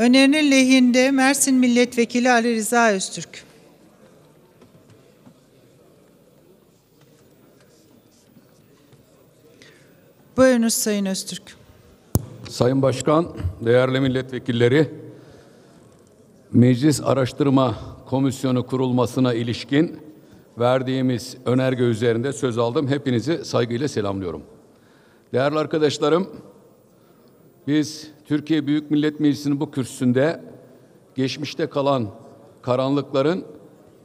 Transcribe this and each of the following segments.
Önerinin lehinde Mersin Milletvekili Ali Rıza Öztürk. Buyurunuz Sayın Öztürk. Sayın Başkan, değerli milletvekilleri, Meclis Araştırma Komisyonu kurulmasına ilişkin verdiğimiz önerge üzerinde söz aldım. Hepinizi saygıyla selamlıyorum. Değerli arkadaşlarım, biz Türkiye Büyük Millet Meclisi'nin bu kürsüsünde geçmişte kalan karanlıkların,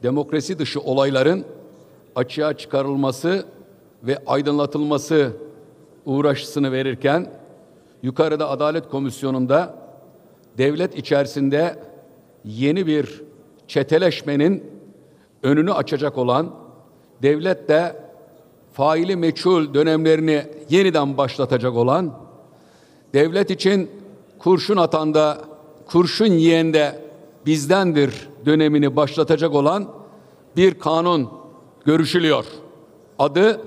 demokrasi dışı olayların açığa çıkarılması ve aydınlatılması uğraşısını verirken yukarıda Adalet Komisyonu'nda devlet içerisinde yeni bir çeteleşmenin önünü açacak olan devlet de faili meçhul dönemlerini yeniden başlatacak olan devlet için kurşun atanda kurşun yiyen de bizdendir dönemini başlatacak olan bir kanun görüşülüyor. Adı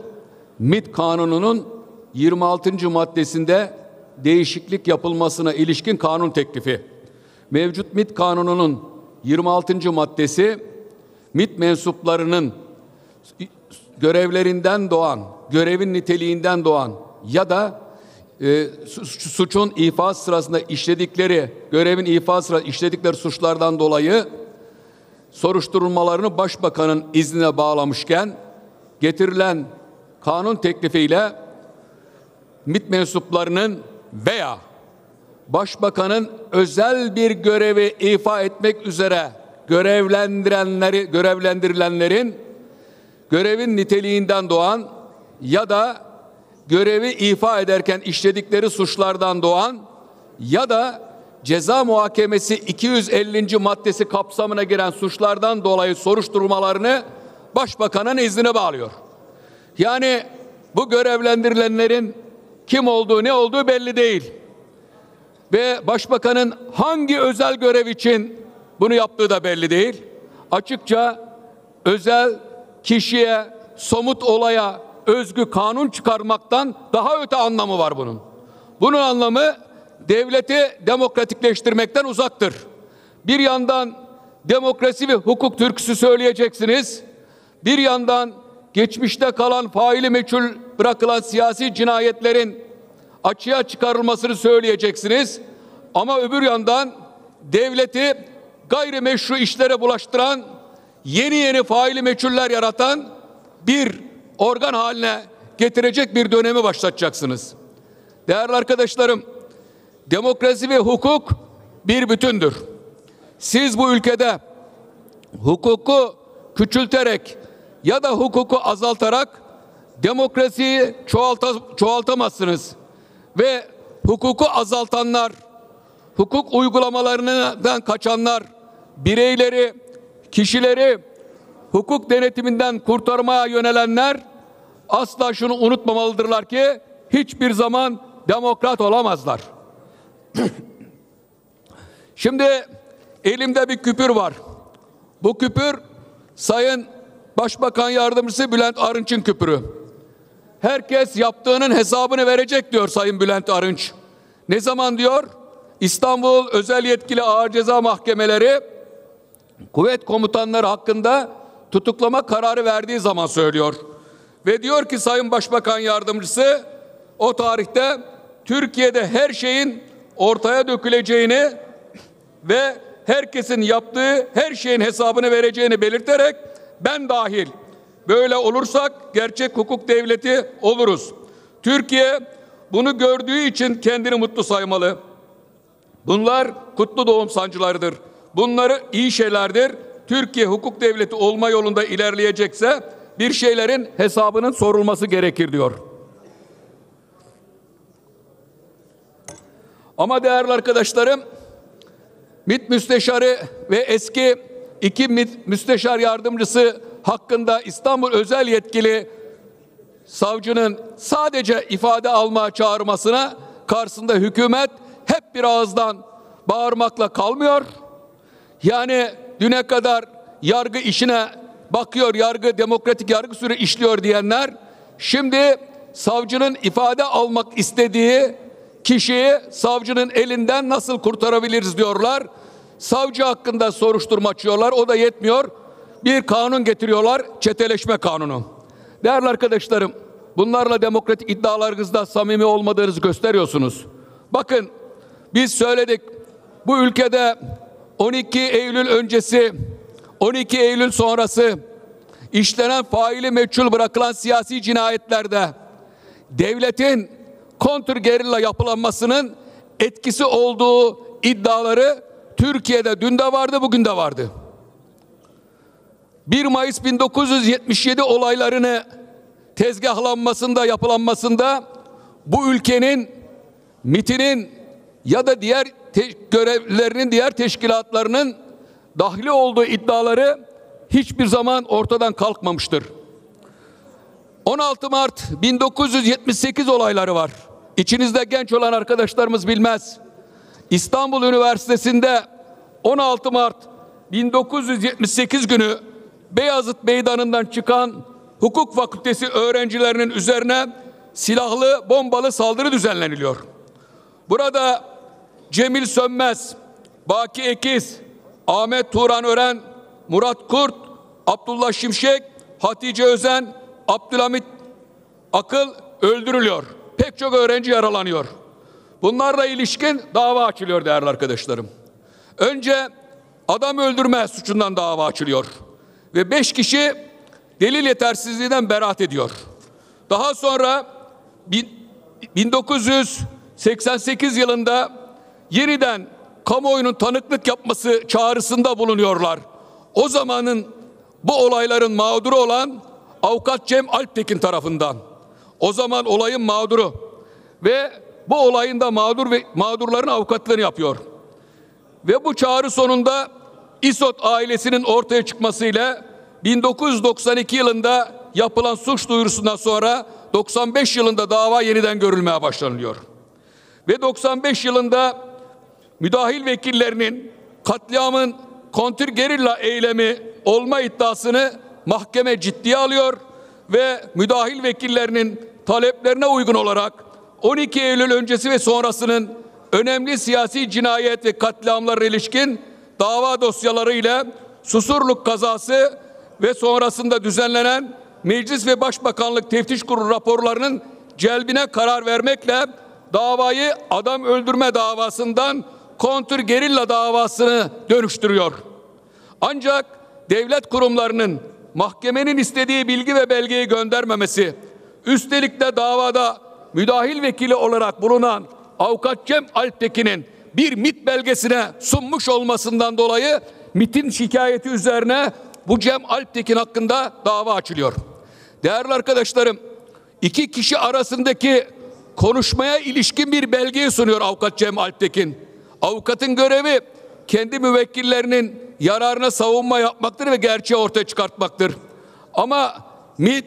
MIT kanununun 26. maddesinde değişiklik yapılmasına ilişkin kanun teklifi. Mevcut MIT kanununun 26. maddesi MIT mensuplarının görevlerinden doğan, görevin niteliğinden doğan ya da e, suçun ifaz sırasında işledikleri, görevin ifaz sırasında işledikleri suçlardan dolayı soruşturulmalarını başbakanın iznine bağlamışken getirilen kanun teklifiyle MİT mensuplarının veya başbakanın özel bir görevi ifa etmek üzere görevlendirenleri görevlendirilenlerin görevin niteliğinden doğan ya da görevi ifa ederken işledikleri suçlardan doğan ya da ceza muhakemesi 250. maddesi kapsamına giren suçlardan dolayı soruşturmalarını başbakanın iznine bağlıyor. Yani bu görevlendirilenlerin kim olduğu ne olduğu belli değil. Ve başbakanın hangi özel görev için bunu yaptığı da belli değil. Açıkça özel kişiye, somut olaya özgü kanun çıkarmaktan daha öte anlamı var bunun. Bunun anlamı devleti demokratikleştirmekten uzaktır. Bir yandan demokrasi ve hukuk türküsü söyleyeceksiniz. Bir yandan geçmişte kalan faili meçhul bırakılan siyasi cinayetlerin açığa çıkarılmasını söyleyeceksiniz. Ama öbür yandan devleti gayrimeşru işlere bulaştıran, yeni yeni faili meçhuller yaratan bir organ haline getirecek bir dönemi başlatacaksınız. Değerli arkadaşlarım, demokrasi ve hukuk bir bütündür. Siz bu ülkede hukuku küçülterek ya da hukuku azaltarak demokrasiyi çoğalta, çoğaltamazsınız. Ve hukuku azaltanlar, hukuk uygulamalarından kaçanlar, bireyleri, kişileri hukuk denetiminden kurtarmaya yönelenler asla şunu unutmamalıdırlar ki hiçbir zaman demokrat olamazlar. Şimdi elimde bir küpür var. Bu küpür Sayın Başbakan Yardımcısı Bülent Arınç'ın küpürü. Herkes yaptığının hesabını verecek diyor Sayın Bülent Arınç. Ne zaman diyor? İstanbul Özel Yetkili Ağır Ceza Mahkemeleri kuvvet komutanları hakkında tutuklama kararı verdiği zaman söylüyor. Ve diyor ki Sayın Başbakan Yardımcısı o tarihte Türkiye'de her şeyin ortaya döküleceğini ve herkesin yaptığı her şeyin hesabını vereceğini belirterek ben dahil böyle olursak gerçek hukuk devleti oluruz. Türkiye bunu gördüğü için kendini mutlu saymalı. Bunlar kutlu doğum sancılarıdır. Bunları iyi şeylerdir. Türkiye hukuk devleti olma yolunda ilerleyecekse bir şeylerin hesabının sorulması gerekir diyor. Ama değerli arkadaşlarım, MİT müsteşarı ve eski iki MİT müsteşar yardımcısı hakkında İstanbul özel yetkili savcının sadece ifade alma çağırmasına karşısında hükümet hep bir ağızdan bağırmakla kalmıyor. Yani düne kadar yargı işine bakıyor, yargı demokratik yargı sürü işliyor diyenler şimdi savcının ifade almak istediği kişiyi savcının elinden nasıl kurtarabiliriz diyorlar. Savcı hakkında soruşturma açıyorlar. O da yetmiyor. Bir kanun getiriyorlar. Çeteleşme kanunu. Değerli arkadaşlarım, bunlarla demokratik iddialarınızda samimi olmadığınızı gösteriyorsunuz. Bakın biz söyledik. Bu ülkede 12 Eylül öncesi, 12 Eylül sonrası işlenen faili meçhul bırakılan siyasi cinayetlerde devletin kontr gerilla yapılanmasının etkisi olduğu iddiaları Türkiye'de dün de vardı, bugün de vardı. 1 Mayıs 1977 olaylarını tezgahlanmasında, yapılanmasında bu ülkenin MIT'inin ya da diğer görevlilerinin, diğer teşkilatlarının dahli olduğu iddiaları hiçbir zaman ortadan kalkmamıştır. 16 Mart 1978 olayları var. İçinizde genç olan arkadaşlarımız bilmez. İstanbul Üniversitesi'nde 16 Mart 1978 günü Beyazıt Meydanı'ndan çıkan hukuk fakültesi öğrencilerinin üzerine silahlı bombalı saldırı düzenleniliyor. Burada Cemil Sönmez, Baki Ekiz, Ahmet Turan Ören, Murat Kurt, Abdullah Şimşek, Hatice Özen, Abdülhamit Akıl öldürülüyor. Pek çok öğrenci yaralanıyor. Bunlarla ilişkin dava açılıyor değerli arkadaşlarım. Önce adam öldürme suçundan dava açılıyor. Ve beş kişi delil yetersizliğinden beraat ediyor. Daha sonra 1988 yılında yeniden kamuoyunun tanıklık yapması çağrısında bulunuyorlar. O zamanın bu olayların mağduru olan avukat Cem Alptekin tarafından. O zaman olayın mağduru ve bu olayın da mağdur ve mağdurların avukatlığını yapıyor. Ve bu çağrı sonunda İSOT ailesinin ortaya çıkmasıyla 1992 yılında yapılan suç duyurusundan sonra 95 yılında dava yeniden görülmeye başlanılıyor. Ve 95 yılında müdahil vekillerinin katliamın kontrgerilla eylemi olma iddiasını mahkeme ciddiye alıyor ve müdahil vekillerinin taleplerine uygun olarak 12 Eylül öncesi ve sonrasının önemli siyasi cinayet ve katliamlara ilişkin dava dosyaları ile Susurluk kazası ve sonrasında düzenlenen Meclis ve Başbakanlık Teftiş Kurulu raporlarının celbine karar vermekle davayı adam öldürme davasından kontr gerilla davasını dönüştürüyor. Ancak devlet kurumlarının mahkemenin istediği bilgi ve belgeyi göndermemesi, üstelik de davada müdahil vekili olarak bulunan avukat Cem Alptekin'in bir MIT belgesine sunmuş olmasından dolayı MIT'in şikayeti üzerine bu Cem Alptekin hakkında dava açılıyor. Değerli arkadaşlarım, iki kişi arasındaki konuşmaya ilişkin bir belgeyi sunuyor avukat Cem Alptekin. Avukatın görevi kendi müvekkillerinin yararına savunma yapmaktır ve gerçeği ortaya çıkartmaktır. Ama MİT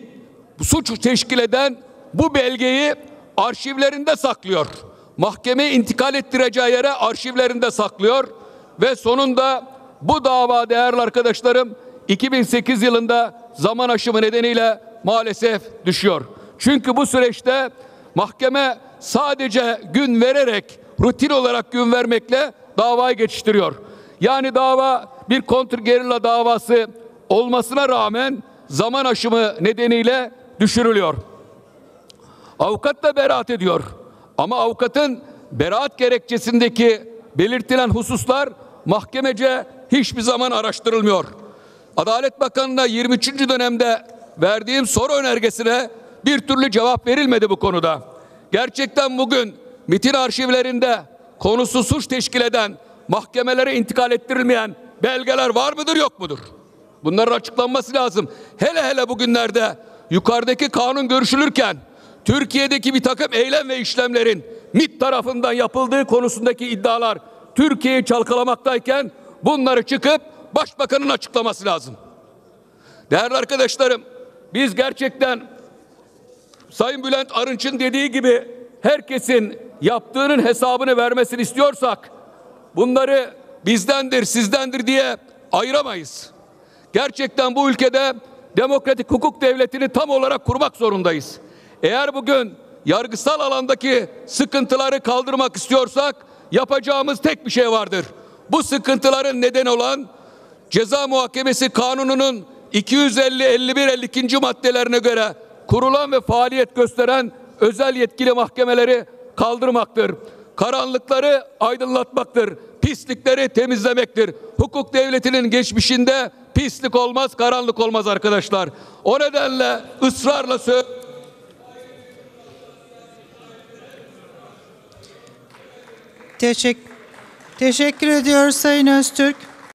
suç teşkil eden bu belgeyi arşivlerinde saklıyor. Mahkemeye intikal ettireceği yere arşivlerinde saklıyor ve sonunda bu dava değerli arkadaşlarım 2008 yılında zaman aşımı nedeniyle maalesef düşüyor. Çünkü bu süreçte mahkeme sadece gün vererek rutin olarak gün vermekle davayı geçiştiriyor. Yani dava bir kontrgerilla davası olmasına rağmen zaman aşımı nedeniyle düşürülüyor. Avukat da beraat ediyor. Ama avukatın beraat gerekçesindeki belirtilen hususlar mahkemece hiçbir zaman araştırılmıyor. Adalet Bakanı'na 23. dönemde verdiğim soru önergesine bir türlü cevap verilmedi bu konuda. Gerçekten bugün MIT'in arşivlerinde konusu suç teşkil eden mahkemelere intikal ettirilmeyen belgeler var mıdır yok mudur? Bunların açıklanması lazım. Hele hele bugünlerde yukarıdaki kanun görüşülürken Türkiye'deki bir takım eylem ve işlemlerin MIT tarafından yapıldığı konusundaki iddialar Türkiye'yi çalkalamaktayken bunları çıkıp başbakanın açıklaması lazım. Değerli arkadaşlarım biz gerçekten Sayın Bülent Arınç'ın dediği gibi herkesin yaptığının hesabını vermesini istiyorsak bunları bizdendir, sizdendir diye ayıramayız. Gerçekten bu ülkede demokratik hukuk devletini tam olarak kurmak zorundayız. Eğer bugün yargısal alandaki sıkıntıları kaldırmak istiyorsak yapacağımız tek bir şey vardır. Bu sıkıntıların nedeni olan Ceza Muhakemesi Kanunu'nun 250 51 52. maddelerine göre kurulan ve faaliyet gösteren özel yetkili mahkemeleri kaldırmaktır. Karanlıkları aydınlatmaktır. Pislikleri temizlemektir. Hukuk devletinin geçmişinde pislik olmaz, karanlık olmaz arkadaşlar. O nedenle ısrarla söylüyorum. Teşekkür, teşekkür ediyoruz Sayın Öztürk.